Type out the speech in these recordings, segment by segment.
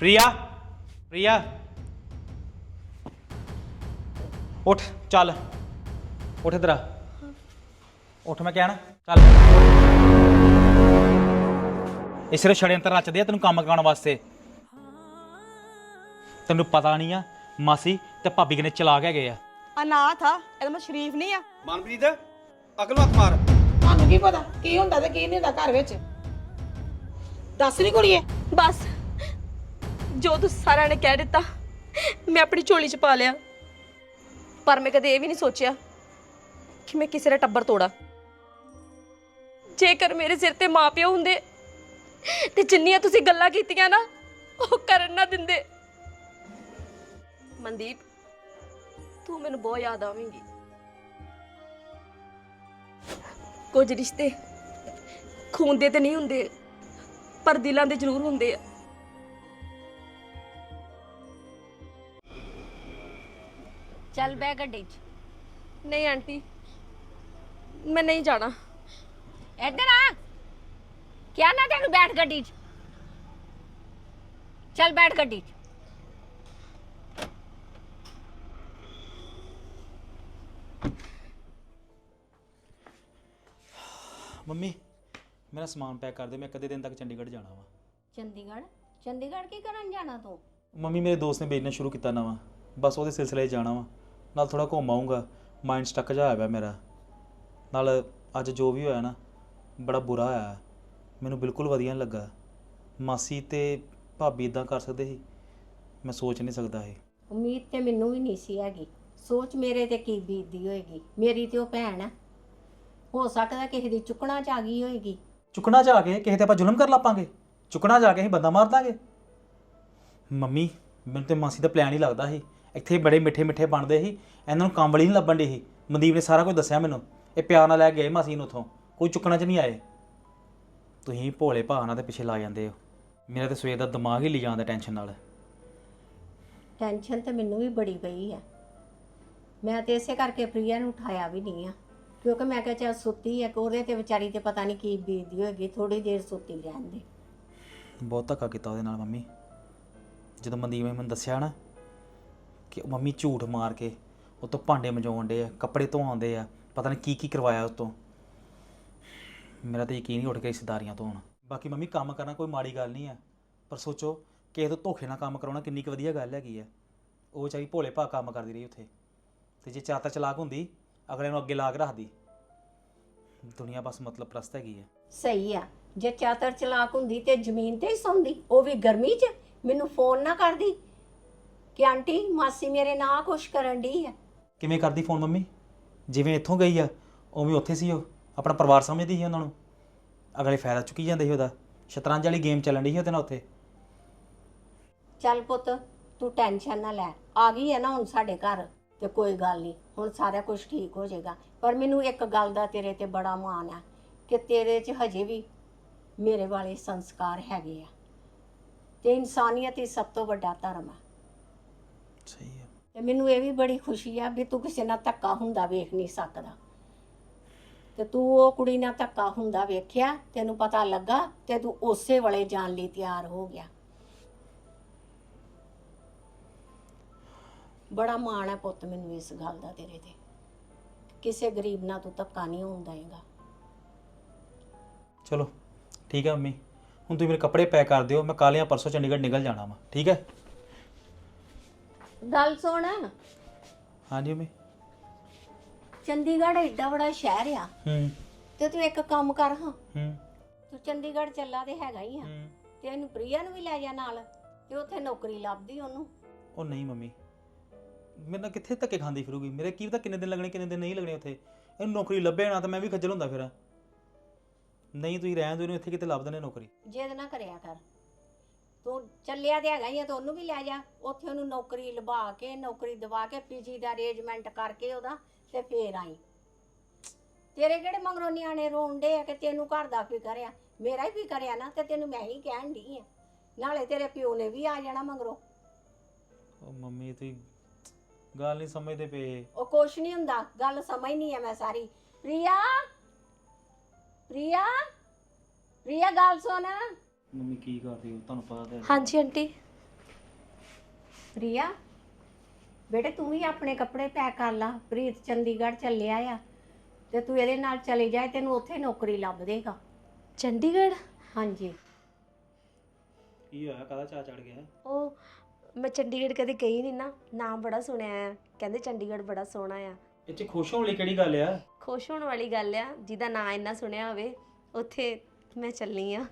ਪ੍ਰਿਆ ਪ੍ਰਿਆ। ਉੱਠ ਚੱਲ। ਉੱਠ ਇਧਰ ਆ। ਉੱਠ ਮੈਂ ਕਹਿਣਾ ਚੱਲ। ਇਹ ਸਿਰਫ ਛੜਯੰਤਰ ਰਚਦੇ ਆ ਤੈਨੂੰ ਕੰਮ ਕਰਾਉਣ ਵਾਸਤੇ। ਤੈਨੂੰ ਪਤਾ ਨਹੀਂ ਆ ਮਾਸੀ ਤੇ ਭਾਬੀ ਕਿਨੇ ਚਲਾ ਕੇ ਗਏ ਆ। ਅਨਾਥ ਆ ਇਹਦਾ ਮੈਂ ਸ਼ਰੀਫ ਨਹੀਂ ਆ। ਮਨਪ੍ਰੀਤ ਅਕਲ ਹੱਥ ਮਾਰ। ਤੁਹਾਨੂੰ ਕੀ ਪਤਾ ਕੀ ਹੁੰਦਾ ਤੇ ਕੀ ਨਹੀਂ ਹੁੰਦਾ ਘਰ ਵਿੱਚ? ਦੱਸ ਨਹੀਂ ਕੁੜੀਏ। ਬਸ। ਜੋ ਤੁਸੀਂ ਸਾਰਿਆਂ ਨੇ ਕਹਿ ਦਿੱਤਾ, ਮੈਂ ਆਪਣੀ ਝੋਲੀ 'ਚ ਪਾ ਲਿਆ। ਪਰ ਮੈਂ ਕਦੇ ਇਹ ਵੀ ਨਹੀਂ ਸੋਚਿਆ ਕਿ ਮੈਂ ਕਿਸੇ ਦਾ ਟੱਬਰ ਤੋੜਾ। ਜੇਕਰ ਮੇਰੇ ਸਿਰ ਤੇ ਮਾਪਿਓ ਹੁੰਦੇ ਤੇ ਜਿੰਨੀਆਂ ਤੁਸੀਂ ਗੱਲਾਂ ਕੀਤੀਆਂ ਨਾ, ਉਹ ਕਰਨ ਨਾ ਦਿੰਦੇ। ਮਨਦੀਪ, ਤੂੰ ਮੈਨੂੰ ਬਹੁਤ ਯਾਦ ਆਵੇਂਗੀ। ਕੁਝ ਰਿਸ਼ਤੇ ਖੂਨ ਦੇ ਤੇ ਨਹੀਂ ਹੁੰਦੇ, ਪਰ ਦਿਲਾਂ ਦੇ ਜ਼ਰੂਰ ਹੁੰਦੇ ਆ। ਚੱਲ ਬੈ ਗੱਡੀ 'ਚ। ਨਹੀਂ ਆਂਟੀ ਮੈਂ ਨਹੀਂ ਜਾਣਾ। ਇੱਧਰ ਆ। ਕਿਆ ਨਾ ਤੈਨੂੰ ਬੈਠ ਗੱਡੀ 'ਚ। ਚੱਲ ਬੈਠ ਗੱਡੀ 'ਚ। ਮੰਮੀ ਮੇਰਾ ਸਮਾਨ ਪੈਕ ਕਰ ਦੇ ਮੈਂ ਕਦੇ ਦਿਨ ਤੱਕ ਚੰਡੀਗੜ੍ਹ ਜਾਣਾ ਵਾ। ਚੰਡੀਗੜ੍ਹ? ਚੰਡੀਗੜ੍ਹ ਕੀ ਕਰਨ ਜਾਣਾ ਤੂੰ? ਮੰਮੀ ਮੇਰੇ ਦੋਸਤ ਨੇ ਬਿਜ਼ਨਸ ਸ਼ੁਰੂ ਕੀਤਾ ਨਵਾਂ। ਬਸ ਉਹਦੇ ਸਿਲਸਿਲੇ 'ਚ ਜਾਣਾ ਵਾ। ਨਾਲ ਥੋੜਾ ਘੁੰਮ ਆਊਂਗਾ। ਮਾਈਂਡ ਸਟੱਕ ਜਾ ਹੋਇਆ ਪਿਆ ਮੇਰਾ। ਨਾਲ ਅੱਜ ਜੋ ਵੀ ਹੋਇਆ ਨਾ ਬੜਾ ਬੁਰਾ ਹੋਇਆ। ਮੈਨੂੰ ਬਿਲਕੁਲ ਵਧੀਆ ਨਹੀਂ ਲੱਗਾ। ਮਾਸੀ ਤੇ ਭਾਬੀ ਇਦਾਂ ਕਰ ਸਕਦੇ ਸੀ? ਮੈਂ ਸੋਚ ਨਹੀਂ ਸਕਦਾ ਇਹ ਉਮੀਦ ਤੇ ਮੈਨੂੰ ਵੀ ਨਹੀਂ ਸੀ ਹੈਗੀ। ਸੋਚ ਮੇਰੇ ਤੇ ਕੀ ਬੀਤਦੀ ਹੋਏਗੀ? ਮੇਰੀ ਤੇ ਉਹ ਭੈਣ ਆ। ਹੋ ਸਕਦਾ ਕਿਸੇ ਦੀ ਚੁੱਕਣਾ ਚ ਆ ਗਈ ਹੋਏਗੀ। ਚੁੱਕਣਾ ਜਾ ਕੇ ਕਿਸੇ ਤੇ ਆਪਾਂ ਜ਼ੁਲਮ ਕਰ ਲਾਪਾਂਗੇ ਚੁੱਕਣਾ ਜਾ ਕੇ ਅਸੀਂ ਬੰਦਾ ਮਾਰ ਦਾਂਗੇ? ਮੰਮੀ ਮੈਨੂੰ ਤੇ ਮਾਸੀ ਦਾ ਪਲਾਨ ਹੀ ਲੱਗਦਾ ਸੀ। ਇੱਥੇ ਬੜੇ ਮਿੱਠੇ ਮਿੱਠੇ ਬਣਦੇ ਸੀ ਇਹਨਾਂ ਨੂੰ ਕੰਮ ਵਾਲੀ ਨਹੀਂ ਲੱਭਣ ਦੀ ਸੀ। ਮਨਦੀਪ ਨੇ ਸਾਰਾ ਕੁਝ ਦੱਸਿਆ ਮੈਨੂੰ। ਇਹ ਪਿਆਰ ਨਾਲ ਲੈ ਗਏ ਮਾਸੀ ਨੂੰ ਉਥੋਂ। ਕੋਈ ਚੁੱਕਣਾ ਚ ਨਹੀਂ ਆਏ। ਤੁਸੀਂ ਭੋਲੇ ਭਾਅ ਨਾਲ ਤੇ ਪਿੱਛੇ ਲਾ ਜਾਂਦੇ ਹੋ। ਮੇਰਾ ਤੇ ਸਵੇਰ ਦਾ ਦਿਮਾਗ ਹੀ ਲਈ ਜਾਂਦਾ ਟੈਨਸ਼ਨ ਨਾਲ। ਟੈਨਸ਼ਨ ਤੇ ਮੈਨੂੰ ਵੀ ਬੜੀ ਪਈ ਆ। ਮੈਂ ਤੇ ਇਸੇ ਕਰਕੇ ਪ੍ਰਿਆ ਨੂੰ ਉਠਾਇਆ ਵੀ ਨਹੀਂ ਆ। ਕਿਉਂਕਿ ਮੈਂ ਕਿਹਾ ਚੱਲ ਸੁੱਤੀ ਆ ਕਿ ਉਹਦੇ ਤੇ ਵਿਚਾਰੀ ਤੇ ਪਤਾ ਨਹੀਂ ਕੀ ਬੀਤਦੀ ਹੋਏਗੀ ਥੋੜੀ ਦੇਰ ਸੁੱਤੀ ਰਹਿਣ ਦੇ। ਬਹੁਤ ਧੱਕਾ ਕੀਤਾ ਉਹਦੇ ਨਾਲ ਮੰਮੀ। ਜਦੋਂ ਮਨਦੀਪ ਨੇ ਮੈਨੂੰ ਦੱਸਿਆ ਨਾ ਕਿ ਮੰਮੀ ਝੂਠ ਮਾਰ ਕੇ ਉਹ ਤੋਂ ਭਾਂਡੇ ਮਜਾਉਣ ਦੇ ਆ, ਕੱਪੜੇ ਧੋਆਉਂਦੇ ਆ, ਪਤਾ ਨਹੀਂ ਕੀ ਕੀ ਕਰਵਾਇਆ ਉਸ ਤੋਂ ਮੇਰਾ ਤਾਂ ਯਕੀਨ ਹੀ ਉੱਠ ਗਿਆ ਰਿਸ਼ਤੇਦਾਰੀਆਂ ਤੋਂ ਹੁਣ। ਬਾਕੀ ਮੰਮੀ ਕੰਮ ਕਰਨਾ ਕੋਈ ਮਾੜੀ ਗੱਲ ਨਹੀਂ ਆ, ਪਰ ਸੋਚੋ ਕਿਸੇ ਤੋਂ ਧੋਖੇ ਨਾਲ ਕੰਮ ਕਰਾਉਣਾ ਕਿੰਨੀ ਕੁ ਵਧੀਆ ਗੱਲ ਹੈਗੀ ਆ। ਉਹ ਚਾਹੀ ਭੋਲੇ ਭਾ ਕੰਮ ਕਰਦੀ ਰਹੀ ਉੱਥੇ। ਤੇ ਜੇ ਚਾਤਾ ਚਲਾਕ ਹੁੰਦੀ, ਅਗਲੇ ਨੂੰ ਅੱਗੇ ਲਾ ਕੇ ਰੱਖਦੀ। ਦੁਨੀਆ ਬਸ ਮਤਲਬ ਪ੍ਰਸਤ ਹੈਗੀ ਆ। ਸਹੀ ਆ, ਜੇ ਚਾਤਰ ਚਲਾਕ ਹੁੰਦੀ ਤੇ ਜ਼ਮੀਨ ਤੇ ਹੀ ਸੌਂਦੀ, ਉਹ ਵੀ ਗਰਮੀ 'ਚ, ਮੈਨੂੰ ਫੋਨ ਨਾ ਕਰਦੀ। ਕਿ ਆਂਟੀ ਮਾਸੀ ਮੇਰੇ ਨਾਲ ਕੁਛ ਕਰਨ ਦੀ ਆ। ਕਿਵੇਂ ਕਰਦੀ ਫੋਨ ਮੰਮੀ? ਜਿਵੇਂ ਇੱਥੋਂ ਗਈ ਆ ਉਵੇਂ ਉੱਥੇ ਸੀ ਉਹ। ਆਪਣਾ ਪਰਿਵਾਰ ਸਮਝਦੀ ਸੀ ਉਹਨਾਂ ਨੂੰ। ਅਗਲੇ ਫਾਇਦਾ ਚੁੱਕੀ ਜਾਂਦੇ ਸੀ ਉਹਦਾ। ਸ਼ਤਰੰਜ ਵਾਲੀ ਗੇਮ ਚੱਲਣ ਦੀ ਸੀ ਉਹਦੇ ਨਾਲ ਉੱਥੇ। ਚੱਲ ਪੁੱਤ ਤੂੰ ਟੈਨਸ਼ਨ ਨਾ ਲੈ। ਆ ਗਈ ਹੈ ਨਾ ਹੁਣ ਸਾਡੇ ਘਰ ਤੇ ਕੋਈ ਗੱਲ ਨਹੀਂ। ਹੁਣ ਸਾਰਾ ਕੁਝ ਠੀਕ ਹੋ ਜਾਏਗਾ। ਪਰ ਮੈਨੂੰ ਇੱਕ ਗੱਲ ਦਾ ਤੇਰੇ ਤੇ ਬੜਾ ਮਾਣ ਆ ਕਿ ਤੇਰੇ 'ਚ ਹਜੇ ਵੀ ਮੇਰੇ ਵਾਲੇ ਸੰਸਕਾਰ ਹੈਗੇ ਆ। ਤੇ ਇਨਸਾਨੀਅਤ ਹੀ ਸਭ ਤੋਂ ਵੱਡਾ ਧਰਮ ਆ। ਸਹੀ ਹੈ ਤੇ ਮੈਨੂੰ ਇਹ ਵੀ ਬੜੀ ਖੁਸ਼ੀ ਆ ਵੀ ਤੂੰ ਕਿਸੇ ਨਾਲ ਧੱਕਾ ਹੁੰਦਾ ਵੇਖ ਨਹੀਂ ਸਕਦਾ। ਤੇ ਤੂੰ ਉਹ ਕੁੜੀ ਨਾਲ ਧੱਕਾ ਹੁੰਦਾ ਵੇਖਿਆ ਤੈਨੂੰ ਪਤਾ ਲੱਗਾ ਤੇ ਤੂੰ ਉਸੇ ਵੇਲੇ ਜਾਣ ਲਈ ਤਿਆਰ ਹੋ ਗਿਆ। ਬੜਾ ਮਾਣ ਹੈ ਪੁੱਤ ਮੈਨੂੰ ਇਸ ਗੱਲ ਦਾ ਤੇਰੇ ਤੇ। ਕਿਸੇ ਗਰੀਬ ਨਾਲ ਤੂੰ ਧੱਕਾ ਨਹੀਂ ਹੋਣ ਦੇਏਗਾ ਚਲੋ ਠੀਕ ਹੈ ਮੰਮੀ। ਹੁਣ ਤੁਸੀਂ ਮੇਰੇ ਕੱਪੜੇ ਪੈਕ ਕਰ ਦਿਓ ਮੈਂ ਕੱਲ੍ਹ ਜਾਂ ਪਰਸੋਂ ਚੰਡੀਗੜ੍ਹ ਨਿਕਲ ਜਾਣਾ ਵਾ ਠੀਕ ਹੈ? ਗੱਲ ਸੁਣ। ਹਾਂਜੀ ਮੰਮੀ। ਚੰਡੀਗੜ੍ਹ ਏਡਾ ਬੜਾ ਸ਼ਹਿਰ ਆ। ਹੂੰ। ਤੇ ਤੂੰ ਇੱਕ ਕੰਮ ਕਰ ਹਾਂ। ਹੂੰ। ਤੂੰ ਚੰਡੀਗੜ੍ਹ ਚੱਲਾ ਤੇ ਹੈਗਾ ਹੀ ਆ। ਹੂੰ। ਤੇ ਇਹਨੂੰ ਪ੍ਰਿਆ ਨੂੰ ਵੀ ਲੈ ਜਾ ਨਾਲ। ਤੇ ਉੱਥੇ ਨੌਕਰੀ ਲੱਭਦੀ ਉਹਨੂੰ। ਉਹ ਨਹੀਂ ਮੰਮੀ। ਮੇਰੇ ਨਾਲ ਕਿੱਥੇ ਧੱਕੇ ਖਾਂਦੀ ਫਿਰੂਗੀ? ਮੇਰੇ ਕੀ ਪਤਾ ਕਿੰਨੇ ਦਿਨ ਲੱਗਣੇ ਕਿੰਨੇ ਦਿਨ ਨਹੀਂ ਲੱਗਣੇ ਉੱਥੇ। ਇਹਨੂੰ ਨੌਕਰੀ ਲੱਭੇ ਨਾ ਤਾਂ ਮੈਂ ਵੀ ਖੱਜਲ ਹੁੰਦਾ ਫਿਰ। ਨਹੀਂ ਤੁਸੀਂ ਰਹਿਣ ਦਿਓ ਇਹਨੂੰ ਇੱਥੇ ਕਿਤੇ ਲੱਭ ਦਨੇ ਨੌਕਰੀ। ਜਿੱਦ ਨਾ ਕਰਿਆ ਕਰ। ਤੂੰ ਚੱਲਿਆ ਤੇ ਹੈਗਾ ਹੀ ਆ ਤੇ ਉਹਨੂੰ ਵੀ ਲੈ ਜਾ। ਉੱਥੇ ਉਹਨੂੰ ਨੌਕਰੀ ਲਵਾ ਕੇ ਨੌਕਰੀ ਦਵਾ ਕੇ ਪੀਜੀ ਦਾ ਅਰੇਂਜਮੈਂਟ ਕਰਕੇ ਉਹਦਾ ਤੇ ਫੇਰ ਆਈ। ਤੇਰੇ ਕਿਹੜੇ ਮਗਰੋਂ ਨਿਆਣੇ ਰੋਂਦੇ ਆ ਕਿ ਤੈਨੂੰ ਘਰ ਦਾ ਫਿਕਰ ਆ? ਮੇਰਾ ਹੀ ਫਿਕਰ ਆ ਨਾ ਤੇ ਤੈਨੂੰ ਮੈਂ ਹੀ ਕਹਿਣ ਡਈ ਆ। ਨਾਲੇ ਤੇਰੇ ਪਿਓ ਨੇ ਵੀ ਆ ਜਾਣਾ ਮਗਰੋਂ। ਉਹ ਮੰਮੀ ਤੁਸੀਂ ਗੱਲ ਨਹੀਂ ਸਮਝਦੇ ਪਏ। ਉਹ ਕੁਛ ਨਹੀਂ ਹੁੰਦਾ ਗੱਲ ਸਮਝਣੀ ਆ ਮੈਂ ਸਾਰੀ। ਪ੍ਰਿਆ! ਪ੍ਰਿਆ! ਪ੍ਰਿਆ ਗੱਲ ਸੁਣ। ਮੰਮੀ ਕੀ ਕਰਦੇ ਹੋ? ਤੁਹਾਨੂੰ ਪਤਾ ਤਾਂ ਹੈ। ਹਾਂਜੀ ਆਂਟੀ। ਪ੍ਰਿਆ ਬੇਟੇ ਤੂੰ ਵੀ ਆਪਣੇ ਕੱਪੜੇ ਪੈਕ ਕਰ ਲਾ। ਪ੍ਰੀਤ ਚੰਡੀਗੜ੍ਹ ਚੱਲਿਆ ਆ। ਤੇ ਤੂੰ ਇਹਦੇ ਨਾਲ ਚਲੇ ਜਾਏ ਤੈਨੂੰ ਉੱਥੇ ਨੌਕਰੀ ਲੱਭ ਦੇਗਾ। ਚੰਡੀਗੜ੍ਹ? ਹਾਂਜੀ। ਕੀ ਹੋਇਆ? ਕਾਹਦਾ ਚਾ ਚੜ ਗਿਆ? ਉਹ ਮੈਂ ਚੰਡੀਗੜ੍ਹ ਕਦੇ ਗਈ ਨਹੀਂ ਨਾ। ਨਾਮ ਬੜਾ ਸੁਣਿਆ ਆ। ਕਹਿੰਦੇ ਚੰਡੀਗੜ੍ਹ ਬੜਾ ਸੋਹਣਾ ਆ। ਇਹ ਚ ਖੁਸ਼ ਹੋਣ ਲਈ ਕਿਹੜੀ ਗੱਲ ਆ? ਖੁਸ਼ ਹੋਣ ਵਾਲੀ ਗੱਲ ਆ। ਜਿਹਦਾ ਨਾਂ ਇੰਨਾ ਸੁਣਿਆ ਹੋਵੇ ਉੱਥੇ ਮੈਂ ਚੱਲੀ ਆ।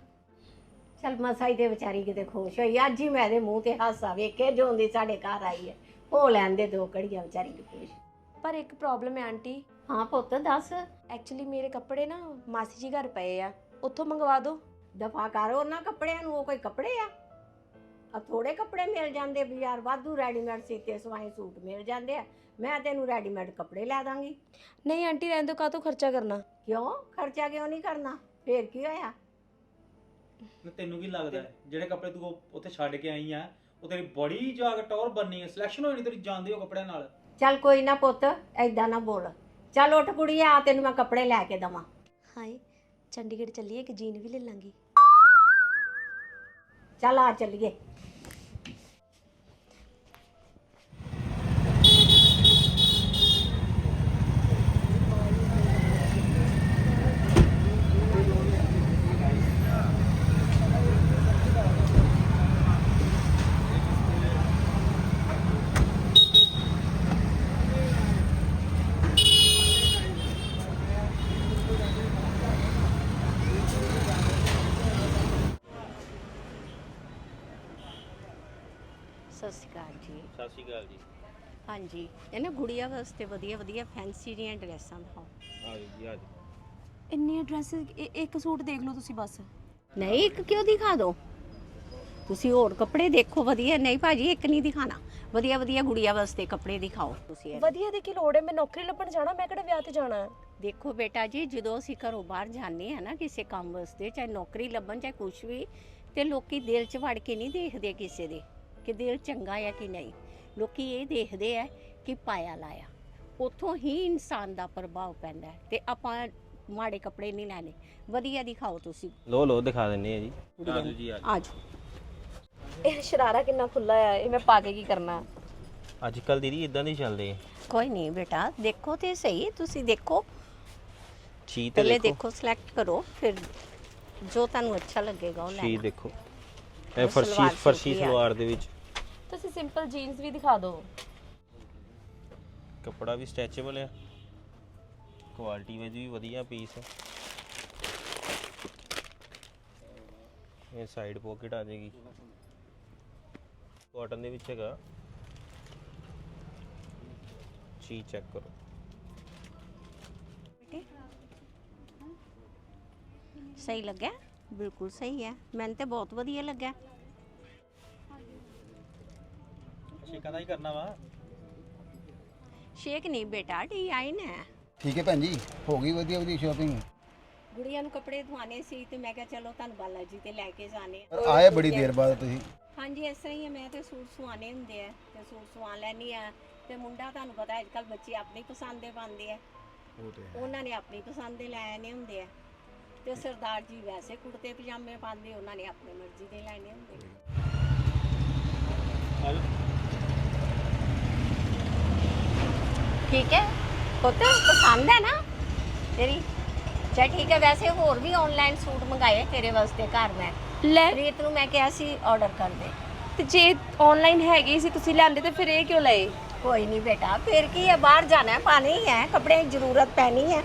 ਚਲ ਮਸਾਈ ਦੇ ਵਿਚਾਰੀ ਕਿਤੇ ਖੁਸ਼ ਹੋਈ। ਅੱਜ ਹੀ ਮੈਂ ਇਹਦੇ ਮੂੰਹ ਤੇ ਹਾਸਾ ਵੇਖੇ ਜੋ ਹੁੰਦੀ ਸਾਡੇ ਘਰ ਆਈ ਹੈ। ਹੋ ਲੈਣ ਦੇ ਦੋ ਘੜੀਆਂ ਵਿਚਾਰੀ ਨੂੰ ਖੁਸ਼। ਪਰ ਇੱਕ ਪ੍ਰੋਬਲਮ ਹੈ ਆਂਟੀ। ਹਾਂ ਪੁੱਤ ਦੱਸ। ਐਕਚੁਅਲੀ ਮੇਰੇ ਕੱਪੜੇ ਨਾ ਮਾਸੀ ਜੀ ਘਰ ਪਏ ਆ। ਉੱਥੋਂ ਮੰਗਵਾ ਦਿਓ ਦਫਾ ਕਰ ਉਹਨਾਂ ਕੱਪੜਿਆਂ ਨੂੰ ਉਹ ਕੋਈ ਕੱਪੜੇ ਆ? ਆ ਥੋੜੇ ਕੱਪੜੇ ਮਿਲ ਜਾਂਦੇ ਬਾਜ਼ਾਰ ਵਾਧੂ ਰੈਡੀਮੇਡ ਸੀਤੇ ਸਵਾਏ ਸੂਟ ਮਿਲ ਜਾਂਦੇ ਆ। ਮੈਂ ਤੈਨੂੰ ਰੈਡੀਮੇਡ ਕੱਪੜੇ ਲੈ ਦਾਂਗੀ। ਨਹੀਂ ਆਂਟੀ ਰਹਿਣ ਦਿਓ ਕਾਹਤੋਂ ਖਰਚਾ ਕਰਨਾ? ਕਿਉਂ? ਖਰਚਾ ਕਿਉਂ ਨਹੀਂ ਕਰਨਾ? ਫੇਰ ਕੀ ਹੋਇਆ? ਤੈਨੂੰ ਕੀ ਲੱਗਦਾ ਹੈ? ਜਿਹੜੇ ਕੱਪੜੇ ਤੂੰ ਉਹ- ਉੱਥੇ ਛੱਡ ਕੇ ਆਈ ਆ ਉਹ ਤੇਰੀ ਬੜੀ ਜਾਗ ਟੌਰ ਬੰਨੀ ਹੈ। ਸਿਲੈਕਸ਼ਨ ਹੋਣੀ ਤੇਰੀ ਜਾਂਦੇ ਹੋ ਕੱਪੜਿਆਂ ਨਾਲ। ਚੱਲ ਕੋਈ ਨਾ ਪੁੱਤ ਐਦਾਂ ਨਾ ਬੋਲ। ਚੱਲ ਉੱਠ ਕੁੜੀ ਆ ਤੈਨੂੰ ਮੈਂ ਕੱਪੜੇ ਲੈ ਕੇ ਦਵਾਂ। ਹਾਏ ਚੰਡੀਗੜ੍ਹ ਚੱਲੀਏ ਇੱਕ ਜੀਨ ਵੀ ਲੈ ਲਾਂਗੀ? ਚੱਲ ਆ ਚੱਲੀਏ ਸਤਿ ਸ਼੍ਰੀ ਅਕਾਲ ਜੀ ਸਤਿ ਸ਼੍ਰੀ ਅਕਾਲ ਜੀ। ਹਾਂਜੀ। ਇਹ ਨਾ ਗੁੜੀਆ ਵਾਸਤੇ ਵਧੀਆ ਵਧੀਆ ਫੈਂਸੀ ਦੀਆਂ ਡਰੈਸਾਂ ਦਿਖਾਓ। ਆ ਜੀ ਆ ਜੀ ਇੰਨੀਆਂ ਡਰੈਸਸ ਇੱਕ ਸੂਟ ਦੇਖ ਲਓ ਤੁਸੀਂ ਬਸ। ਨਹੀਂ ਇੱਕ ਕਿਉਂ ਦਿਖਾ ਦੋ? ਤੁਸੀਂ ਹੋਰ ਕੱਪੜੇ ਦੇਖੋ ਵਧੀਆ। ਨਹੀਂ ਭਾਜੀ ਇੱਕ ਨਹੀਂ ਦਿਖਾਣਾ। ਵਧੀਆ ਵਧੀਆ ਗੁੜੀਆ ਵਾਸਤੇ ਕੱਪੜੇ ਦਿਖਾਓ ਤੁਸੀਂ ਇਹ। ਵਧੀਆ ਦੀ ਕੀ ਲੋੜ ਹੈ? ਮੈਂ ਨੌਕਰੀ ਲੱਭਣ ਜਾਣਾ ਮੈਂ ਕਿਹੜਾ ਵਿਆਹ ਤੇ ਜਾਣਾ ਹੈ? ਦੇਖੋ ਬੇਟਾ ਜੀ ਜਦੋਂ ਅਸੀਂ ਘਰੋਂ ਬਾਹਰ ਜਾਂਦੇ ਆ ਨਾ ਕਿਸੇ ਕੰਮ ਵਾਸਤੇ ਚਾਹੇ ਨੌਕਰੀ ਲੱਭਣ ਚਾਹੇ ਕੁਝ ਵੀ ਤੇ ਲੋਕੀ ਦਿਲ 'ਚ ਵੜ ਕੇ ਨਹੀਂ ਦੇਖਦੇ ਕਿਸੇ ਦੇ। ਕਿ ਦਿਲ ਚੰਗਾ ਆ ਕਿ ਨਹੀਂ। ਲੋਕੀ ਇਹ ਦੇਖਦੇ ਆ ਕਿ ਪਾਇਆ ਲਾਇਆ। ਉੱਥੋਂ ਹੀ ਇਨਸਾਨ ਦਾ ਪ੍ਰਭਾਵ ਪੈਂਦਾ ਹੈ ਤੇ ਆਪਾਂ ਮਾੜੇ ਕੱਪੜੇ ਨਹੀਂ ਲੈਣੇ। ਵਧੀਆ ਦਿਖਾਓ ਤੁਸੀਂ। ਲੋ ਲੋ ਦਿਖਾ ਦਿੰਨੇ ਆ ਜੀ। ਨੂੰ। ਜੀ, ਇਹ ਸ਼ਰਾਰਾ ਕਿੰਨਾ ਖੁੱਲਾ ਆ ਇਹ ਮੈਂ ਪਾ ਕੇ ਕੀ ਕਰਨਾ? ਅੱਜ ਕੱਲ ਦੀਦੀ ਇਦਾਂ ਦੇ ਚੱਲਦੇ ਆ। ਕੋਈ ਨਹੀਂ ਬੇਟਾ ਦੇਖੋ ਤੇ ਸਹੀ ਤੁਸੀਂ ਦੇਖੋ। ਛੀ ਤੇ ਪਹਿਲੇ ਦੇਖੋ। ਦੇਖੋ ਸਿਲੈਕਟ ਕਰੋ ਫਿਰ ਜੋ ਤੁਹਾਨੂੰ ਅੱਛਾ ਲੱਗੇਗਾ ਉਹ ਛੀ ਲੈਣਾ। ਦੇਖੋ। ਇਹ ਫਰਸ਼ੀ ਸਲਵਾਰ ਫਰਸ਼ੀ ਸੂਟ ਹੀ ਆ। ਸਲਵਾਰ ਦੇ ਵਿੱਚ। ਤੁਸੀਂ ਸਿੰਪਲ ਜੀਨਸ ਵੀ ਦਿਖਾ ਦਿਓ। ਕੱਪੜਾ ਵੀ ਸਟ੍ਰੈਚੇਬਲ ਆ। ਕੁਆਲਿਟੀ ਵਿੱਚ ਵੀ ਵਧੀਆ ਪੀਸ ਹੈ ਇਹ ਸਾਈਡ ਪੋਕਟ ਆ ਜਾਏਗੀ। ਕਾਟਨ ਦੇ ਵਿੱਚ ਹੈਗਾ। ਛੀ ਚੈੱਕ ਕਰੋ। ਸਹੀ ਲੱਗਿਆ? ਬਿਲਕੁਲ ਸਹੀ ਹੈ। ਮੈਨੂੰ ਤੇ ਬਹੁਤ ਵਧੀਆ ਲੱਗਾ ਸ਼ੇਕਾਂ ਦਾ ਹੀ ਕਰਨਾ ਵਾ। ਸ਼ੇਕ ਨਹੀਂ ਬੇਟਾ ਡਿਜ਼ਾਈਨ ਹੈ ਠੀਕ ਹੈ ਭੈਣ ਜੀ ਹੋ ਗਈ ਵਧੀਆ ਵਧੀਆ ਸ਼ਾਪਿੰਗ ਗੁੜੀਆਂ ਨੂੰ ਕੱਪੜੇ ਧਵਾਣੇ ਸੀ ਤੇ ਮੈਂ ਕਿਹਾ ਚਲੋ ਤੁਹਾਨੂੰ ਬਾਲਾ ਜੀ ਤੇ ਲੈ ਕੇ ਜਾਣੇ। ਆ। ਪਰ ਆਏ ਬੜੀ ਦੇਰ ਬਾਅਦ ਤੁਸੀਂ। ਹਾਂਜੀ ਇਸ ਤਰ੍ਹਾਂ ਹੀ ਹੈ ਮੈਂ ਤੇ ਸੂਟ ਸਵਾਣੇ ਹੁੰਦੇ ਆ ਤੇ ਸੂਟ ਸਵਾ ਲੈਣੀ ਆ ਤੇ ਮੁੰਡਾ ਤੁਹਾਨੂੰ ਪਤਾ ਅੱਜ ਕੱਲ ਬੱਚੇ ਆਪਣੀ ਪਸੰਦ ਦੇ ਪਾਉਂਦੇ ਆ। ਉਹ ਤੇ ਉਹਨਾਂ ਨੇ ਆਪਣੀ ਪਸੰਦ ਦੇ ਲੈ ਆਣੇ ਹੁੰਦੇ ਆ। ਤੇ ਸਰਦਾਰ ਜੀ ਵੈਸੇ ਕੁੜਤੇ ਪਜਾਮੇ ਪਾਉਂਦੇ ਉਹਨਾਂ ਨੇ ਆਪਣੀ ਮਰਜ਼ੀ ਦੇ ਲੈਣੇ ਹੁੰਦੇ ਆ। ਠੀਕ ਹੈ? ਪੁੱਤ ਪਸੰਦ ਹੈ ਨਾ? ਤੇਰੀ? ਚਾ ਠੀਕ ਹੈ ਵੈਸੇ ਹੋਰ ਵੀ ਆਨਲਾਈਨ ਸੂਟ ਮੰਗਾਏ ਤੇਰੇ ਵਾਸਤੇ ਘਰ ਮੈਂ। ਲੈ। ਰੀਤ ਨੂੰ ਮੈਂ ਕਿਹਾ ਸੀ ਆਰਡਰ ਕਰ ਦੇ। ਤੇ ਜੇ ਆਨਲਾਈਨ ਹੈਗੀ ਸੀ ਤੁਸੀਂ ਲਿਆਂਦੇ ਤੇ ਫਿਰ ਇਹ ਕਿਉਂ ਲਏ? ਕੋਈ ਨਹੀਂ ਬੇਟਾ ਫਿਰ ਕੀ ਹੈ ਬਾਹਰ ਜਾਣਾ ਹੈ ਪਾਣੀ ਹੀ ਹੈ ਕੱਪੜੇ ਦੀ ਜ਼ਰੂਰਤ ਪੈਣੀ ਹੈ।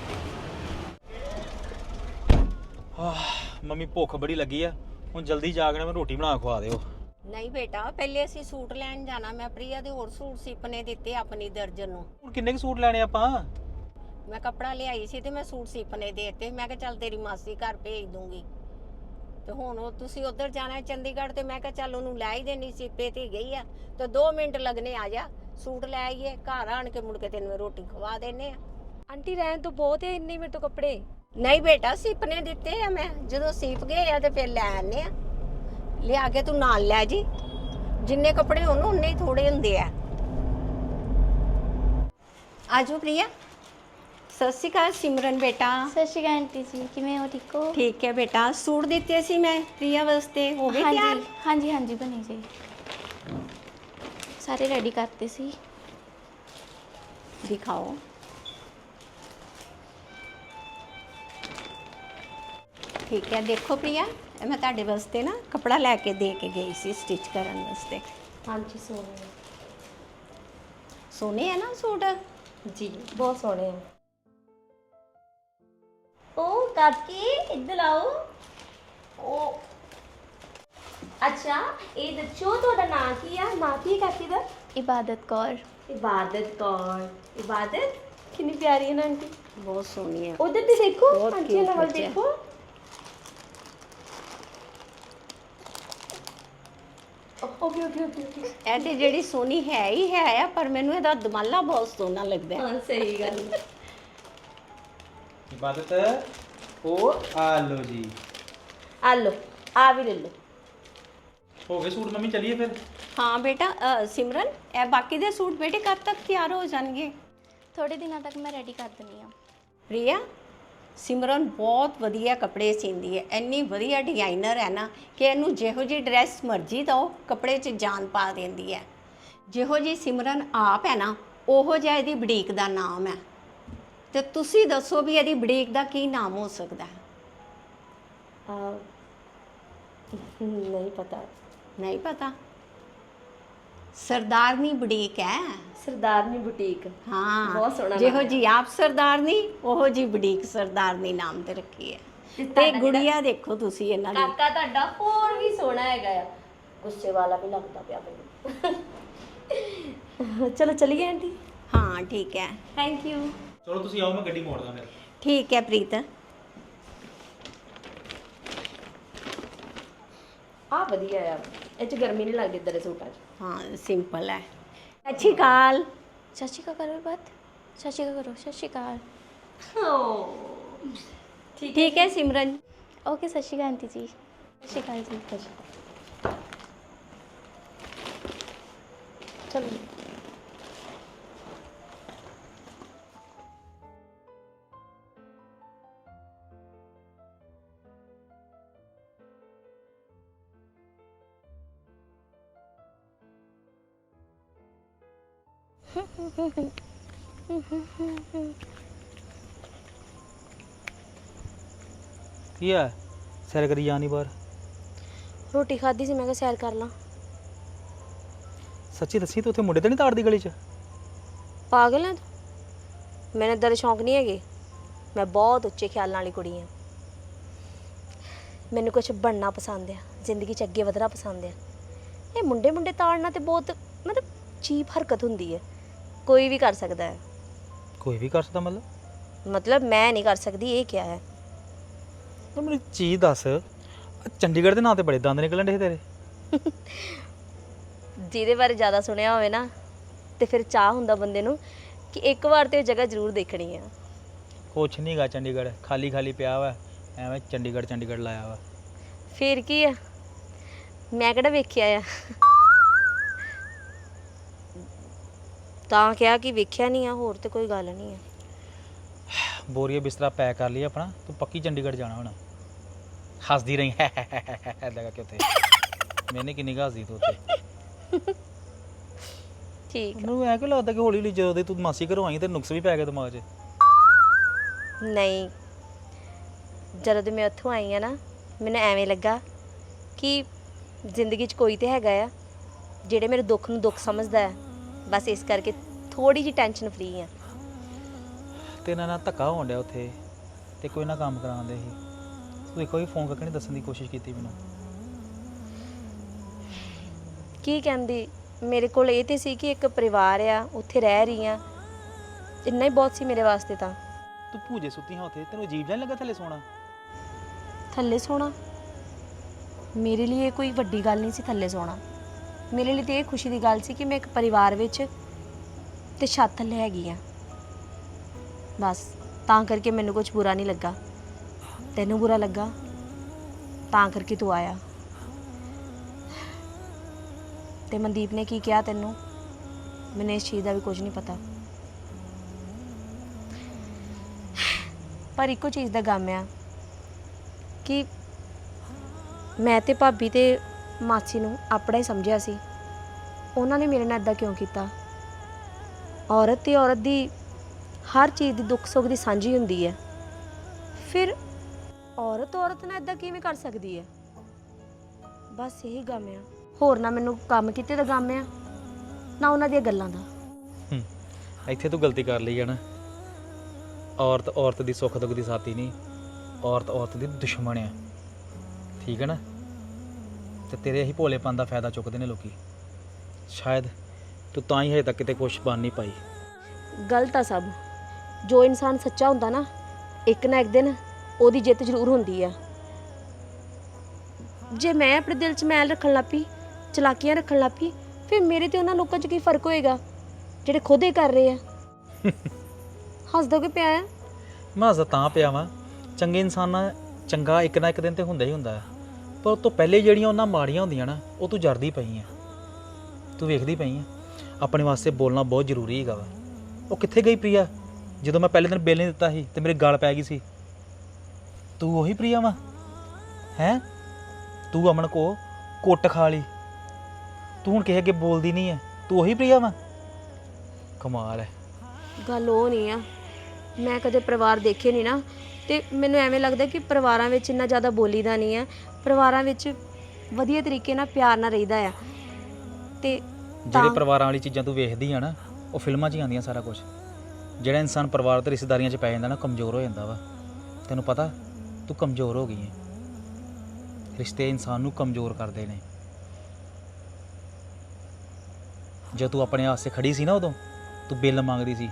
ਮੰਮੀ ਭੁੱਖ ਬੜੀ ਲੱਗੀ ਆ। ਹੁਣ ਜਲਦੀ ਜਾ ਕੇ ਨਾ ਮੈਨੂੰ ਰੋਟੀ ਬਣਾ ਕੇ ਖਵਾ ਦਿਓ। ਨਹੀਂ ਬੇਟਾ ਪਹਿਲੇ ਅਸੀਂ ਸੂਟ ਲੈਣ ਜਾਣਾ ਮੈਂ ਪ੍ਰਿਆ ਦੇ ਹੋਰ ਸੂਟ ਸਿਪਨੇ ਦਿੱਤੇ ਆਪਣੀ ਦਰਜਨ ਨੂੰ। ਹੁਣ ਕਿੰਨੇ ਕੁ ਸੂਟ ਲੈਣੇ ਆਪਾਂ? ਮੈਂ ਕੱਪੜਾ ਲਿਆਈ ਸੀ ਤੇ ਮੈਂ ਸੂਟ ਸਿਪਨੇ ਦੇਤੇ। ਮੈਂ ਕਿਹਾ ਚੱਲ ਤੇਰੀ ਮਾਸੀ ਘਰ ਭੇਜ ਦੂੰਗੀ। ਤੇ ਹੁਣ ਉਹ ਤੁਸੀਂ ਉਧਰ ਜਾਣਾ ਹੈ ਚੰਡੀਗੜ੍ਹ ਤੇ ਮੈਂ ਕਿਹਾ ਚੱਲ ਉਹਨੂੰ ਲੈ ਹੀ ਦੇਣੀ ਸਿੱਪੇ ਤੇ ਗਈ ਆ। ਤੇ 2 ਮਿੰਟ ਲੱਗਨੇ ਆ ਜਾ। ਸੂਟ ਲੈ ਆਈਏ ਘਰ ਆਣ ਕੇ ਮੁੜ ਕੇ ਤੈਨੂੰ ਰੋਟੀ ਖਵਾ ਦੇਨੇ ਆ। ਆਂਟੀ ਰਹਿਣ ਤੋਂ ਬਹੁਤ ਹੈ ਇੰਨੇ ਮੇਰੇ ਤੋਂ ਕੱਪੜੇ। ਨਹੀਂ ਬੇਟਾ ਸਿਪਨੇ ਦਿੱਤੇ ਆ ਮੈਂ। ਜਦੋਂ ਸੀਪ ਗਏ ਆ ਤੇ ਫਿਰ ਲੈ ਆਨੇ ਆ। ਲਿਆ ਕੇ ਤੂੰ ਨਾਲ ਲੈ ਜੀ। ਜਿੰਨੇ ਕੱਪੜੇ ਉਹਨੂੰ ਉਨੇ ਹੀ ਥੋੜੇ ਹੁੰਦੇ ਆ। ਆਜੋ ਪ੍ਰਿਆ। ਸਤਿ ਸ਼੍ਰੀ ਅਕਾਲ ਸਿਮਰਨ ਬੇਟਾ। ਸਤਿ ਸ਼੍ਰੀ ਅਕਾਲ ਆਂਟੀ ਜੀ ਕਿਵੇਂ ਹੋ ਠੀਕ ਹੋ? ਠੀਕ ਹੈ ਬੇਟਾ। ਸੂਟ ਦਿੱਤੇ ਸੀ ਮੈਂ ਪ੍ਰਿਆ ਵਾਸਤੇ ਹੋ ਗਏ ਤਿਆਰ? ਹਾਂਜੀ ਹਾਂਜੀ ਹਾਂਜੀ ਬਣੀ ਜੀ। ਸਾਰੇ ਰੈਡੀ ਕਰਤੇ ਸੀ। ਦਿਖਾਓ। ਠੀਕ ਹੈ ਦੇਖੋ ਪ੍ਰਿਆ। ਇਹ ਮੈਂ ਤੁਹਾਡੇ ਵਾਸਤੇ ਨਾ ਕਪੜਾ ਲੈ ਕੇ ਦੇ ਕੇ ਗਈ ਸੀ ਸਟਿਚ ਕਰਨ ਵਾਸਤੇ। ਹਾਂਜੀ ਸੋਹਣੇ ਸੋਹਣੇ ਹੈ ਨਾ ਸੂਟ? ਜੀ ਬਹੁਤ ਸੋਹਣੇ ਆ। ਓ ਕਾਕੀ ਇੱਧਰ ਆਓ। ਓ। ਅੱਛਾ ਇਹ ਦੱਸੋ ਤੁਹਾਡਾ ਨਾਂ ਕੀ ਆ? ਨਾਂ ਕੀ ਹੈ ਕਾਕੀ ਦਾ? ਇਬਾਦਤ ਕੌਰ। ਇਬਾਦਤ ਕੌਰ। ਇਬਾਦਤ? ਕਿੰਨੀ ਪਿਆਰੀ ਹੈ ਨਾ ਆਂਟੀ। ਬਹੁਤ ਸੋਹਣੀ ਹੈ ਉਧਰ ਤੇ ਦੇਖੋ ਬਹੁਤ ਆਂਟੀ cute ਨਾਲ ਬੱਚੇ। ਆ। ਦੇਖੋ। ਓਕੇ ਓਕੇ ਓਕੇ ਓਕੇ ਇਹ ਤੇ ਜਿਹੜੀ ਸੋਹਣੀ ਹੈ ਹੀ ਹੈ ਆ ਪਰ ਮੈਨੂੰ ਇਹਦਾ ਦਮਾਲਾ ਬਹੁਤ ਸੋਹਣਾ ਲੱਗਦਾ ਹੈ। ਹਾਂ ਸਹੀ ਗੱਲ। ਹੈ। ਇਬਾਦਤ ਉਹ ਆ ਲੋ ਜੀ। ਆ ਲੋ ਆ ਵੀ ਲੈ ਲੋ ਹੋ ਗਏ ਸੂਟ ਮੰਮੀ ਚਲੀਏ ਫਿਰ? ਹਾਂ ਬੇਟਾ ਅ, ਸਿਮਰਨ ਇਹ ਬਾਕੀ ਦੇ ਸੂਟ ਬੇਟੇ ਕਦ ਤੱਕ ਤਿਆਰ ਹੋ ਜਾਣਗੇ? ਥੋੜੇ ਦਿਨਾਂ ਤੱਕ ਮੈਂ ਰੈਡੀ ਕਰ ਦਿੰਦੀ ਆ ਪ੍ਰਿਆ ਸਿਮਰਨ ਬਹੁਤ ਵਧੀਆ ਕੱਪੜੇ ਸੀਂਦੀ ਹੈ ਇੰਨੀ ਵਧੀਆ ਡਿਜ਼ਾਈਨਰ ਹੈ ਨਾ ਕਿ ਇਹਨੂੰ ਜਿਹੋ ਜੀ ਡਰੈਸ ਮਰਜ਼ੀ ਦਿਓ ਕੱਪੜੇ 'ਚ ਜਾਨ ਪਾ ਦਿੰਦੀ ਹੈ। ਜਿਹੋ ਜੀ ਸਿਮਰਨ ਆਪ ਹੈ ਨਾ ਉਹੋ ਜਿਹਾ ਇਹਦੀ ਬੁਟੀਕ ਦਾ ਨਾਮ ਹੈ। ਤੇ ਤੁਸੀਂ ਦੱਸੋ ਵੀ ਇਹਦੀ ਬੁਟੀਕ ਦਾ ਕੀ ਨਾਮ ਹੋ ਸਕਦਾ ਹੈ? ਆ ਨਹੀਂ ਪਤਾ। ਨਹੀਂ ਪਤਾ? ਸਰਦਾਰਨੀ ਬੁਟੀਕ ਹੈ। ਸਰਦਾਰਨੀ ਬੁਟੀਕ। ਹਾਂ। ਬਹੁਤ ਸੋਹਣਾ ਜਿਹੋ। ਜੀ ਆਪ ਸਰਦਾਰਨੀ ਉਹੋ ਜੀ ਬੁਟੀਕ ਸਰਦਾਰਨੀ ਨਾਮ ਤੇ ਰੱਖੀ ਹੈ। ਤੇ ਗੁੜੀਆ ਦੇਖੋ ਤੁਸੀਂ ਇਹਨਾਂ ਦੀ। ਕਾਕਾ ਤੁਹਾਡਾ ਹੋਰ ਵੀ ਸੋਹਣਾ ਹੈਗਾ ਆ। ਗੁੱਸੇ ਵਾਲਾ ਵੀ ਲੱਗਦਾ ਪਿਆ ਮੈਨੂੰ। ਚਲੋ ਚਲੀਏ ਆਂਟੀ। ਹਾਂ ਠੀਕ ਹੈ। ਥੈਂਕ ਯੂ ਚਲੋ ਤੁਸੀਂ ਆਓ ਮੈਂ ਗੱਡੀ ਮੋੜਦਾ ਫਿਰ। ਠੀਕ ਹੈ ਪ੍ਰੀਤ। ਆ ਵਧੀਆ ਆ। ਇਹ ਚ ਗਰਮੀ ਨਹੀਂ ਲੱਗਦੀ ਇਧਰ ਦੇ ਸੂਟਾਂ 'ਚ। ਹਾਂ ਸਿੰਪਲ ਹੈ। ਅੱਛੀ ਕਾਲ ਸਤਿ ਸ਼੍ਰੀ ਅਕਾਲ ਕਰੋ ਬਾਤ। ਸਤਿ ਸ਼੍ਰੀ ਅਕਾਲ ਕਰੋ ਸਤਿ ਸ਼੍ਰੀ ਅਕਾਲ। ਠੀਕ ਹੈ। ਸਿਮਰਨ। ਓਕੇ ਸਤਿ ਸ਼੍ਰੀ ਅਕਾਲ ਆਂਟੀ ਜੀ। ਸਤਿ ਸ਼੍ਰੀ ਅਕਾਲ ਜੀ। ਚਲੋ। ਕੀ ਆ? ਸੈਰ ਕਰੀ ਜਾਣੀ ਬਾਹਰ? ਰੋਟੀ ਖਾਧੀ ਸੀ ਮੈਂ ਕਿਹਾ ਸੈਰ ਕਰ ਲਾਂ। ਸੱਚੀ ਦੱਸੀ ਤੂੰ ਉੱਥੇ ਮੁੰਡੇ ਤੇ ਨਹੀਂ ਤਾੜਦੀ ਗਲੀ 'ਚ? ਪਾਗਲ ਹੈ ਤੂੰ? ਮੈਨੂੰ ਏਦਾਂ ਦੇ ਸ਼ੌਂਕ ਨਹੀਂ ਹੈਗੇ। ਮੈਂ ਬਹੁਤ ਉੱਚੇ ਖਿਆਲਾਂ ਵਾਲੀ ਕੁੜੀ ਹਾਂ ਮੈਨੂੰ ਕੁਝ ਬਣਨਾ ਪਸੰਦ ਆ ਜ਼ਿੰਦਗੀ 'ਚ ਅੱਗੇ ਵਧਣਾ ਪਸੰਦ ਆ। ਇਹ ਮੁੰਡੇ ਮੁੰਡੇ ਤਾੜਨਾ ਤੇ ਬਹੁਤ ਮਤਲਬ ਚੀਪ ਹਰਕਤ ਹੁੰਦੀ ਹੈ ਕੋਈ ਵੀ ਕਰ ਸਕਦਾ ਹੈ। ਕੋਈ ਵੀ ਕਰ ਸਕਦਾ ਮਤਲਬ? ਮਤਲਬ ਮੈਂ ਨਹੀਂ ਕਰ ਸਕਦੀ ਇਹ ਕਿਹਾ ਹੈ? ਤੂੰ ਮੈਨੂੰ ਇੱਕ ਚੀਜ਼ ਦੱਸ। ਆਹ ਚੰਡੀਗੜ੍ਹ ਦੇ ਨਾਂ ਤੇ ਬੜੇ ਦੰਦ ਨਿਕਲਣ ਡੇ ਤੇਰੇ। ਜਿਹਦੇ ਬਾਰੇ ਜ਼ਿਆਦਾ ਸੁਣਿਆ ਹੋਵੇ ਨਾ ਤੇ ਫਿਰ ਚਾਹ ਹੁੰਦਾ ਬੰਦੇ ਨੂੰ ਕਿ ਇੱਕ ਵਾਰ ਤੇ ਉਹ ਜਗ੍ਹਾ ਜ਼ਰੂਰ ਦੇਖਣੀ ਆ। ਕੁਛ ਨਹੀਂਗਾ ਚੰਡੀਗੜ੍ਹ ਖਾਲੀ ਖਾਲੀ ਪਿਆ ਵਾ ਐਵੇਂ ਚੰਡੀਗੜ੍ਹ ਚੰਡੀਗੜ੍ਹ ਲਾਇਆ ਵਾ। ਫਿਰ ਕੀ ਆ? ਮੈਂ ਕਿਹੜਾ ਵੇਖਿਆ ਆ? ਤਾਂ ਕਿਹਾ ਕਿ ਵੇਖਿਆ ਨਹੀਂ ਆ ਹੋਰ ਤੇ ਕੋਈ ਗੱਲ ਨਹੀਂ ਆ। ਬੋਰੀਆ ਬਿਸਤਰਾ ਪੈਕ ਕਰ ਲਈ ਆਪਣਾ ਤੂੰ ਪੱਕੀ ਚੰਡੀਗੜ੍ਹ ਜਾਣਾ ਹੁਣ। ਹੱਸਦੀ ਰਹੀ ਐਦਾਂ ਕਰਕੇ ਉੱਥੇ। ਮੈਨੇ ਕਿੰਨੀ ਕੁ ਹੱਸਦੀ ਤੂੰ ਉੱਥੇ। ਠੀਕ ਮੈਨੂੰ ਐ ਕਿਉਂ ਲੱਗਦਾ ਕਿ ਹੌਲੀ ਹੌਲੀ ਜਦੋਂ ਦੀ ਤੂੰ ਮਾਸੀ ਘਰੋਂ ਆਈ ਤੇ ਨੁਕਸ ਵੀ ਪੈ ਗਿਆ ਦਿਮਾਗ 'ਚ। ਨਹੀਂ। ਜਦੋਂ ਦੀ ਮੈਂ ਉੱਥੋਂ ਆਈ ਆ ਨਾ ਮੈਨੂੰ ਐਵੇਂ ਲੱਗਾ ਕਿ ਜ਼ਿੰਦਗੀ 'ਚ ਕੋਈ ਤੇ ਹੈਗਾ ਆ ਜਿਹੜੇ ਮੇਰੇ ਦੁੱਖ ਨੂੰ ਦੁੱਖ ਸਮਝਦਾ ਹੈ। ਬਸ ਇਸ ਕਰਕੇ ਥੋੜੀ ਜਿਹੀ ਟੈਨਸ਼ਨ ਫਰੀ ਆ। ਤੇ ਇਹਨਾਂ ਨਾਲ ਧੱਕਾ ਹੋਣ ਡਿਆ ਉੱਥੇ ਤੇ ਕੋਈ ਨਾ ਕੰਮ ਕਰਾਉਂਦੇ ਸੀ। ਤੂੰ ਇੱਕ ਵਾਰੀ ਫੋਨ ਕਰਕੇ ਨਹੀਂ ਦੱਸਣ ਦੀ ਕੋਸ਼ਿਸ਼ ਕੀਤੀ ਮੈਨੂੰ। ਕੀ ਕਹਿੰਦੀ? ਮੇਰੇ ਕੋਲ ਇਹ ਤੇ ਸੀ ਕਿ ਇੱਕ ਪਰਿਵਾਰ ਆ ਉੱਥੇ ਰਹਿ ਰਹੀ ਆ। ਇੰਨਾ ਹੀ ਬਹੁਤ ਸੀ ਮੇਰੇ ਵਾਸਤੇ ਤਾਂ। ਤੂੰ ਭੂਜੇ ਸੁੱਤੀ ਹਾਂ ਉੱਥੇ ਤੈਨੂੰ ਅਜੀਬ ਜਿਹਾ ਨੀ ਲੱਗਾ ਥੱਲੇ ਸੋਣਾ? ਥੱਲੇ ਸੋਣਾ? ਮੇਰੇ ਲਈ ਇਹ ਕੋਈ ਵੱਡੀ ਗੱਲ ਨਹੀਂ ਸੀ ਥੱਲੇ ਸੋਣਾ। ਮੇਰੇ ਲਈ ਤੇ ਇਹ ਖੁਸ਼ੀ ਦੀ ਗੱਲ ਸੀ ਕਿ ਮੈਂ ਇੱਕ ਪਰਿਵਾਰ ਵਿੱਚ ਤੇ ਛੱਤ ਥੱਲੇ ਹੈਗੀ ਆ। ਬਸ, ਤਾਂ ਕਰਕੇ ਮੈਨੂੰ ਕੁਝ ਬੁਰਾ ਨਹੀਂ ਲੱਗਾ। ਤੈਨੂੰ ਬੁਰਾ ਲੱਗਾ? ਤਾਂ ਕਰਕੇ ਤੂੰ ਆਇਆ। ਤੇ ਮਨਦੀਪ ਨੇ ਕੀ ਕਿਹਾ ਤੈਨੂੰ? ਮੈਨੂੰ ਇਸ ਚੀਜ਼ ਦਾ ਵੀ ਕੁਝ ਨਹੀਂ ਪਤਾ। ਪਰ ਇੱਕੋ ਚੀਜ਼ ਦਾ ਗਮ ਆ ਕਿ ਮੈਂ ਤੇ ਭਾਬੀ ਤੇ ਮਾਸੀ ਨੂੰ ਆਪਣਾ ਹੀ ਸਮਝਿਆ ਸੀ। ਉਹਨਾਂ ਨੇ ਮੇਰੇ ਨਾਲ ਇਦਾਂ ਕਿਉਂ ਕੀਤਾ? ਔਰਤ ਤੇ ਔਰਤ ਦੀ ਹਰ ਚੀਜ਼ ਦੀ ਦੁੱਖ ਸੁੱਖ ਦੀ ਸਾਂਝੀ ਹੁੰਦੀ ਹੈ। ਫਿਰ ਔਰਤ ਔਰਤ ਨਾਲ ਇਦਾਂ ਕਿਵੇਂ ਕਰ ਸਕਦੀ ਹੈ? ਬਸ ਇਹੀ ਗਮ ਆ। ਹੋਰ ਨਾ ਮੈਨੂੰ ਕੰਮ ਕੀਤੇ ਦਾ ਗਮ ਆ, ਨਾ ਉਹਨਾਂ ਦੀਆਂ ਗੱਲਾਂ ਦਾ। ਹੂੰ, ਇੱਥੇ ਤੂੰ ਗਲਤੀ ਕਰ ਲਈ ਹੈ ਨਾ। ਔਰਤ ਔਰਤ ਦੀ ਸੁੱਖ ਦੁੱਖ ਦੀ ਸਾਥੀ ਨਹੀਂ, ਔਰਤ ਔਰਤ ਦੀ ਦੁਸ਼ਮਣ ਆ। ਠੀਕ ਹੈ ਨਾ? ਤੇ ਤੇਰੇ ਇਹੀ ਭੋਲੇਪਨ ਦਾ ਫਾਇਦਾ ਚੁੱਕਦੇ ਨੇ ਲੋਕੀ। ਸ਼ਾਇਦ ਤੂੰ ਤਾਂ ਹੀ ਹਜੇ ਤੱਕ ਕਿਤੇ ਕੁਛ ਬਣ ਨਹੀਂ ਪਾਈ। ਗਲਤ ਆ ਸਭ। ਜੋ ਇਨਸਾਨ ਸੱਚਾ ਹੁੰਦਾ ਨਾ ਇੱਕ ਨਾ ਇੱਕ ਦਿਨ ਉਹਦੀ ਜਿੱਤ ਜ਼ਰੂਰ ਹੁੰਦੀ ਆ। ਜੇ ਮੈਂ ਆਪਣੇ ਦਿਲ 'ਚ ਮੈਲ ਰੱਖਣ ਲੱਪੀ ਚਲਾਕੀਆਂ ਰੱਖਣ ਲੱਪੀ ਫਿਰ ਮੇਰੇ ਤੇ ਉਹਨਾਂ ਲੋਕਾਂ 'ਚ ਕੀ ਫ਼ਰਕ ਹੋਏਗਾ ਜਿਹੜੇ ਖੁਦ ਹੀ ਕਰ ਰਹੇ ਆ? ਹੱਸਦਾ ਕਿ ਪਿਆ ਆ ਮੈਂ ਹੱਸਦਾ ਤਾਂ ਪਿਆ ਵਾਂ। ਚੰਗੇ ਇਨਸਾਨਾਂ ਚੰਗਾ ਇੱਕ ਨਾ ਇੱਕ ਦਿਨ ਤੇ ਹੁੰਦਾ ਹੀ ਹੁੰਦਾ। ਹੈ ਪਰ ਉਹ ਤੋਂ ਪਹਿਲੇ ਜਿਹੜੀਆਂ ਉਹਨਾਂ ਮਾੜੀਆਂ ਹੁੰਦੀਆਂ ਨਾ, ਉਹ ਤੂੰ ਜਰਦੀ ਪਈ ਆ। ਤੂੰ ਵੇਖਦੀ ਪਈ ਆ। ਆਪਣੇ ਵਾਸਤੇ ਬੋਲਣਾ ਬਹੁਤ ਜ਼ਰੂਰੀ ਹੈਗਾ ਵਾ। ਉਹ ਕਿੱਥੇ ਗਈ ਪ੍ਰਿਆ? ਜਦੋਂ ਮੈਂ ਪਹਿਲੇ ਦਿਨ ਬਿੱਲ ਨਹੀਂ ਦਿੱਤਾ ਸੀ ਤੇ ਮੇਰੇ ਗਾਲ ਪੈ ਗਈ ਸੀ। ਤੂੰ ਉਹੀ ਪ੍ਰਿਆ ਵਾ? ਹੈ? ਤੂੰ ਅਮਨ ਕੋ ਕੁੱਟ ਖਾ ਲਈ। ਤੂੰ ਹੁਣ ਕਿਸੇ ਅੱਗੇ ਬੋਲਦੀ ਨਹੀਂ ਹੈ ਤੂੰ ਉਹੀ ਪ੍ਰਿਆ ਵਾ? ਕਮਾਲ ਹੈ। ਗੱਲ ਉਹ ਨਹੀਂ ਆ। ਮੈਂ ਕਦੇ ਪਰਿਵਾਰ ਦੇਖੇ ਨਹੀਂ ਨਾ। ਤੇ ਮੈਨੂੰ ਐਵੇਂ ਲੱਗਦਾ ਕਿ ਪਰਿਵਾਰਾਂ ਵਿੱਚ ਇੰਨਾ ਜ਼ਿਆਦਾ ਬੋਲੀਦਾ ਨਹੀਂ ਹੈ। ਪਰਿਵਾਰਾਂ ਵਿੱਚ ਵਧੀਆ ਤਰੀਕੇ ਨਾਲ ਪਿਆਰ ਨਾਲ ਰਹੀਦਾ ਆ। ਤੇ ਜਿਹੜੇ ਪਰਿਵਾਰਾਂ ਵਾਲੀ ਚੀਜ਼ਾਂ ਤੂੰ ਵੇਖਦੀ ਆ ਨਾ, ਉਹ ਫਿਲਮਾਂ 'ਚ ਹੀ ਆਉਂਦੀਆਂ ਸਾਰਾ ਕੁਝ ਜਿਹੜਾ ਇਨਸਾਨ ਪਰਿਵਾਰ ਤੇ ਰਿਸ਼ਤੇਦਾਰੀਆਂ 'ਚ ਪੈ ਜਾਂਦਾ ਨਾ ਕਮਜ਼ੋਰ ਹੋ ਜਾਂਦਾ ਵਾ। ਤੈਨੂੰ ਪਤਾ, ਤੂੰ ਕਮਜ਼ੋਰ ਹੋ ਗਈ ਹੈ ਰਿਸ਼ਤੇ ਇਨਸਾਨ ਨੂੰ ਕਮਜ਼ੋਰ ਕਰਦੇ ਨੇ। ਜੇ ਤੂੰ ਆਪਣੇ ਵਾਸਤੇ ਖੜੀ ਸੀ ਨਾ ਉਦੋਂ, ਤੂੰ ਬਿੱਲ ਮੰਗਦੀ ਸੀ।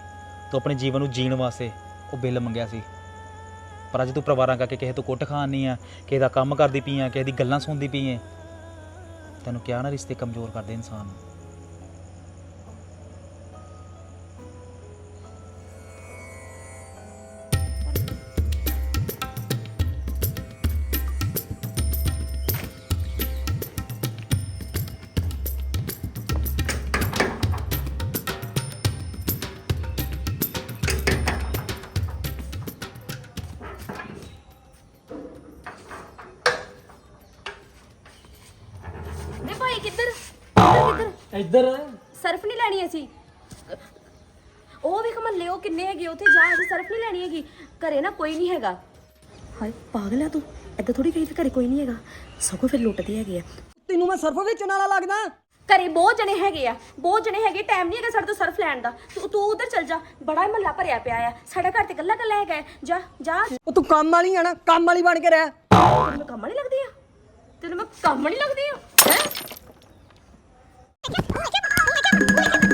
ਤੂੰ ਆਪਣੇ ਜੀਵਨ ਨੂੰ ਜੀਣ ਵਾਸਤੇ ਉਹ ਬਿੱਲ ਮੰਗਿਆ ਸੀ। ਪਰ ਅੱਜ ਤੂੰ ਪਰਿਵਾਰਾਂ ਕਰਕੇ ਕਿਸੇ ਤੋਂ ਕੁੱਟ ਖਾਣੀ ਆ, ਕਿਸੇ ਦਾ ਕੰਮ ਕਰਦੀ ਪਈ ਆ, ਕਿਸੇ ਦੀ ਗੱਲਾਂ ਸੁਣਦੀ ਪਈ ਏ ਤੈਨੂੰ ਕਿਹਾ ਨਾ ਰਿਸ਼ਤੇ ਕਮਜ਼ੋਰ ਕਰਦੇ ਇਨਸਾਨ ਨੂੰ। ਇੱਧਰ। ਸਰਫ ਨਹੀਂ ਲੈਣੀ ਅਸੀਂ। ਉਹ ਵੇਖ ਮੱਲੇ ਉਹ ਕਿੰਨੇ ਹੈਗੇ ਉੱਥੇ ਜਾ ਅਸੀਂ ਸਰਫ ਨਹੀਂ ਲੈਣੀ ਹੈਗੀ। ਘਰੇ ਨਾ ਕੋਈ ਨਹੀਂ ਹੈਗਾ। ਹਾਏ ਪਾਗਲ ਆ ਤੂੰ। ਐਦਾਂ ਥੋੜੀ ਕਹੀ ਤੇ ਘਰੇ ਕੋਈ ਨਹੀਂ ਹੈਗਾ। ਸਗੋਂ ਫਿਰ ਲੁੱਟਦੇ ਹੈਗੇ ਆ। ਤੈਨੂੰ ਮੈਂ ਸਰਫ ਵਿੱਚ ਨਾਲਾ ਲੱਗਦਾ। ਘਰੇ ਬਹੁਤ ਜਣੇ ਹੈਗੇ ਆ। ਬਹੁਤ ਜਣੇ ਹੈਗੇ ਟਾਈਮ ਨਹੀਂ ਹੈਗਾ ਸਾਡੇ ਤੋਂ ਸਰਫ ਲੈਣ ਦਾ। ਤੂੰ ਤੂੰ ਉਧਰ ਚੱਲ ਜਾ। ਬੜਾ ਮੱਲਾ ਭਰਿਆ ਪਿਆ ਆ। ਸਾਡਾ ਘਰ ਤੇ ਕੱਲਾ ਕੱਲਾ ਹੈਗਾ। ਹੈ। ਜਾ ਜਾ। ਉਹ ਤੂੰ ਕੰਮ ਵਾਲੀ ਆ ਨਾ ਕੰਮ ਵਾਲੀ ਬਣ ਕੇ ਰਹਿ। ਤੈਨੂੰ ਮੈਂ ਕੰਮ ਨਹੀਂ ਲੱਗਦੀ ਆ? ਤੈਨੂੰ ਮੈਂ ਕੰਮ ਨਹੀਂ ਲੱਗਦੀ ਆ? ਹੈ? Wait!